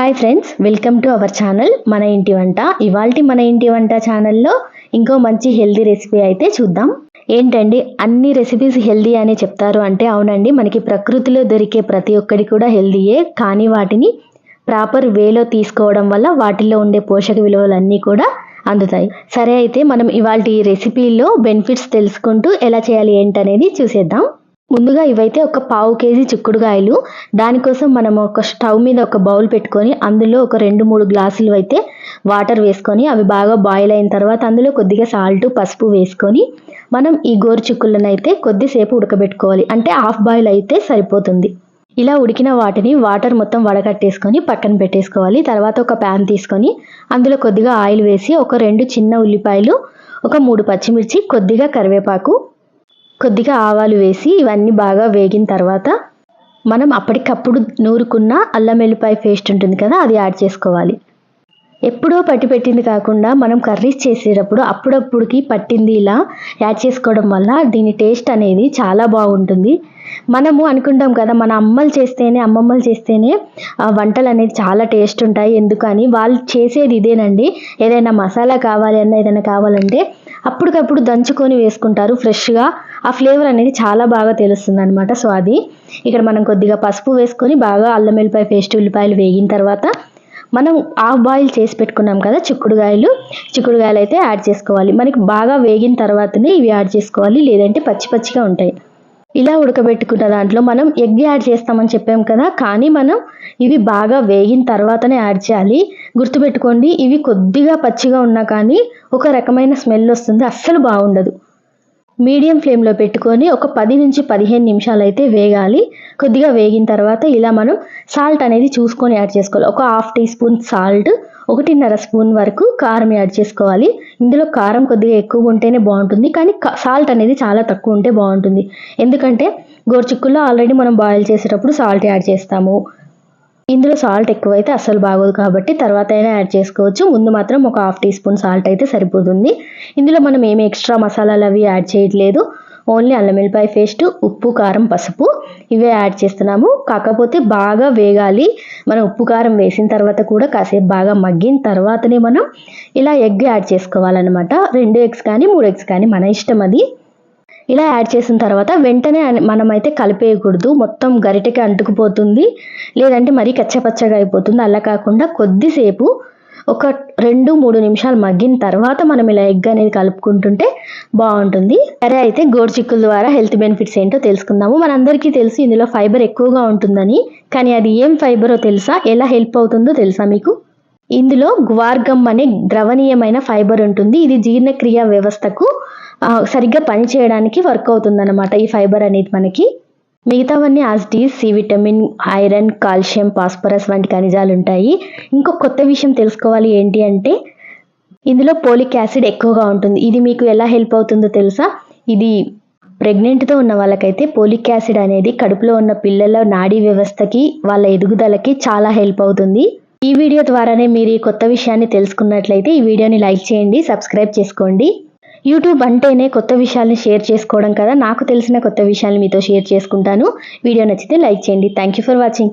Hi friends welcome to our channel మన ఇంటి వంట ఇవాల్టి మన ఇంటి వంట ఛానల్లో ఇంకో మంచి హెల్దీ రెసిపీ అయితే చూద్దాం. ఏంటండి అన్ని రెసిపీస్ హెల్దీ అని చెప్తారు అంటే అవునండి మనకి ప్రకృతిలో దొరికే ప్రతి ఒక్కటి కూడా హెల్దీయే కానీ వాటిని ప్రాపర్ వేలో తీసుకోవడం వల్ల వాటిల్లో ఉండే పోషక విలువలన్నీ కూడా అందుతాయి. సరే అయితే మనం ఇవాళ ఈ రెసిపీలో బెనిఫిట్స్ తెలుసుకుంటూ ఎలా చేయాలి ఏంటనేది చూసేద్దాం. ముందుగా ఇవైతే ఒక పావు కేజీ చిక్కుడుగాయలు దానికోసం మనం ఒక స్టవ్ మీద ఒక బౌల్ పెట్టుకొని అందులో ఒక రెండు మూడు గ్లాసులు అయితే వాటర్ వేసుకొని అవి బాగా బాయిల్ అయిన తర్వాత అందులో కొద్దిగా సాల్ట్ పసుపు వేసుకొని మనం ఈ గోరు చిక్కులను అయితే కొద్దిసేపు ఉడకబెట్టుకోవాలి. అంటే హాఫ్ బాయిల్ అయితే సరిపోతుంది. ఇలా ఉడికిన వాటిని వాటర్ మొత్తం వడకట్టేసుకొని పక్కన పెట్టేసుకోవాలి. తర్వాత ఒక ప్యాన్ తీసుకొని అందులో కొద్దిగా ఆయిల్ వేసి ఒక రెండు చిన్న ఉల్లిపాయలు ఒక మూడు పచ్చిమిర్చి కొద్దిగా కరివేపాకు కొద్దిగా ఆవాలు వేసి ఇవన్నీ బాగా వేగిన తర్వాత మనం అప్పటికప్పుడు నూరుకున్న అల్లం వెల్లిపాయ పేస్ట్ ఉంటుంది కదా అది యాడ్ చేసుకోవాలి. ఎప్పుడో పట్టి పెట్టింది కాకుండా మనం కర్రీస్ చేసేటప్పుడు అప్పుడప్పుడుకి పట్టింది ఇలా యాడ్ చేసుకోవడం వల్ల దీని టేస్ట్ అనేది చాలా బాగుంటుంది. మనము అనుకుంటాం కదా మన అమ్మలు చేస్తేనే అమ్మమ్మలు చేస్తేనే వంటలు అనేది చాలా టేస్ట్ ఉంటాయి. ఎందుకని? వాళ్ళు చేసేది ఇదేనండి. ఏదైనా మసాలా కావాలి అన్న ఏదైనా కావాలంటే అప్పటికప్పుడు దంచుకొని వేసుకుంటారు. ఫ్రెష్గా ఆ ఫ్లేవర్ అనేది చాలా బాగా తెలుస్తుంది అనమాట సో అది ఇక్కడ మనం కొద్దిగా పసుపు వేసుకొని బాగా అల్లం వెల్లిపాయ పేస్ట్ ఉల్లిపాయలు వేగిన తర్వాత మనం హాఫ్ బాయిల్ చేసి పెట్టుకున్నాం కదా చిక్కుడుగాయలు చిక్కుడుగాయలు అయితే యాడ్ చేసుకోవాలి. మనకి బాగా వేగిన తర్వాతనే ఇవి యాడ్ చేసుకోవాలి. లేదంటే పచ్చి పచ్చిగా ఉంటాయి. ఇలా ఉడకబెట్టుకున్న దాంట్లో మనం ఎగ్ యాడ్ చేస్తామని చెప్పాం కదా. కానీ మనం ఇవి బాగా వేగిన తర్వాతనే యాడ్ చేయాలి. గుర్తుపెట్టుకోండి ఇవి కొద్దిగా పచ్చిగా ఉన్నా కానీ ఒక రకమైన స్మెల్ వస్తుంది. అస్సలు బాగుండదు. మీడియం ఫ్లేమ్లో పెట్టుకొని ఒక పది నుంచి పదిహేను నిమిషాలు అయితే వేగాలి. కొద్దిగా వేగిన తర్వాత ఇలా మనం సాల్ట్ అనేది చూసుకొని యాడ్ చేసుకోవాలి. ఒక హాఫ్ టీ స్పూన్ సాల్ట్ ఒకటిన్నర స్పూన్ వరకు కారం యాడ్ చేసుకోవాలి. ఇందులో కారం కొద్దిగా ఎక్కువ ఉంటేనే బాగుంటుంది కానీ సాల్ట్ అనేది చాలా తక్కువ ఉంటే బాగుంటుంది. ఎందుకంటే గోరుచిక్కుల్లో ఆల్రెడీ మనం బాయిల్ చేసేటప్పుడు సాల్ట్ యాడ్ చేస్తాము. ఇందులో సాల్ట్ ఎక్కువైతే అస్సలు బాగోదు కాబట్టి తర్వాత అయినా యాడ్ చేసుకోవచ్చు. ముందు మాత్రం ఒక హాఫ్ టీ స్పూన్ సాల్ట్ అయితే సరిపోతుంది. ఇందులో మనం ఏమి ఎక్స్ట్రా మసాలాలు అవి యాడ్ చేయట్లేదు. ఓన్లీ అల్లం వెల్లిపాయ పేస్ట్ ఉప్పు కారం పసుపు ఇవే యాడ్ చేస్తున్నాము. కాకపోతే బాగా వేగాలి. మనం ఉప్పు కారం వేసిన తర్వాత కూడా కాసేపు బాగా మగ్గిన తర్వాతనే మనం ఇలా ఎగ్ యాడ్ చేసుకోవాలన్నమాట. రెండు ఎగ్స్ కానీ మూడు ఎగ్స్ కానీ మన ఇష్టం అది. ఇలా యాడ్ చేసిన తర్వాత వెంటనే మనమైతే కలిపేయకూడదు. మొత్తం గరిటెకి అంటుకుపోతుంది. లేదంటే మరీ కచ్చపచ్చగా అయిపోతుంది. అలా కాకుండా కొద్దిసేపు ఒక రెండు మూడు నిమిషాలు మగ్గిన తర్వాత మనం ఇలా ఎగ్ అనేది కలుపుకుంటుంటే బాగుంటుంది. సరే అయితే గోడు చిక్కుల ద్వారా హెల్త్ బెనిఫిట్స్ ఏంటో తెలుసుకుందాము. మనందరికీ తెలుసు ఇందులో ఫైబర్ ఎక్కువగా ఉంటుందని. కానీ అది ఏం ఫైబరో తెలుసా? ఎలా హెల్ప్ అవుతుందో తెలుసా మీకు? ఇందులో గ్వార్గమ్ అనే ద్రవణీయమైన ఫైబర్ ఉంటుంది. ఇది జీర్ణక్రియ వ్యవస్థకు సరిగ్గా పని చేయడానికి వర్క్ అవుతుందన్నమాట ఈ ఫైబర్ అనేది మనకి. మిగతావన్నీ ఆస్టీస్ C vitamin iron calcium phosphorus వంటి ఖనిజాలు ఉంటాయి. ఇంకో కొత్త విషయం తెలుసుకోవాలి ఏంటి అంటే ఇందులో పోలిక్ యాసిడ్ ఎక్కువగా ఉంటుంది. ఇది మీకు ఎలా హెల్ప్ అవుతుందో తెలుసా? ఇది ప్రెగ్నెంట్తో ఉన్న వాళ్ళకైతే పోలిక్ యాసిడ్ అనేది కడుపులో ఉన్న పిల్లల నాడీ వ్యవస్థకి వాళ్ళ ఎదుగుదలకి చాలా హెల్ప్ అవుతుంది. ఈ వీడియో ద్వారానే మీరు ఈ కొత్త విషయాన్ని తెలుసుకున్నట్లయితే ఈ వీడియోని లైక్ చేయండి సబ్స్క్రైబ్ చేసుకోండి. యూట్యూబ్ అంటేనే కొత్త విషయాలను షేర్ చేసుకోవడం కదా. నాకు తెలిసిన కొత్త విషయాలు మీతో షేర్ చేసుకుంటాను. వీడియో నచ్చితే లైక్ చేయండి. Thank you for watching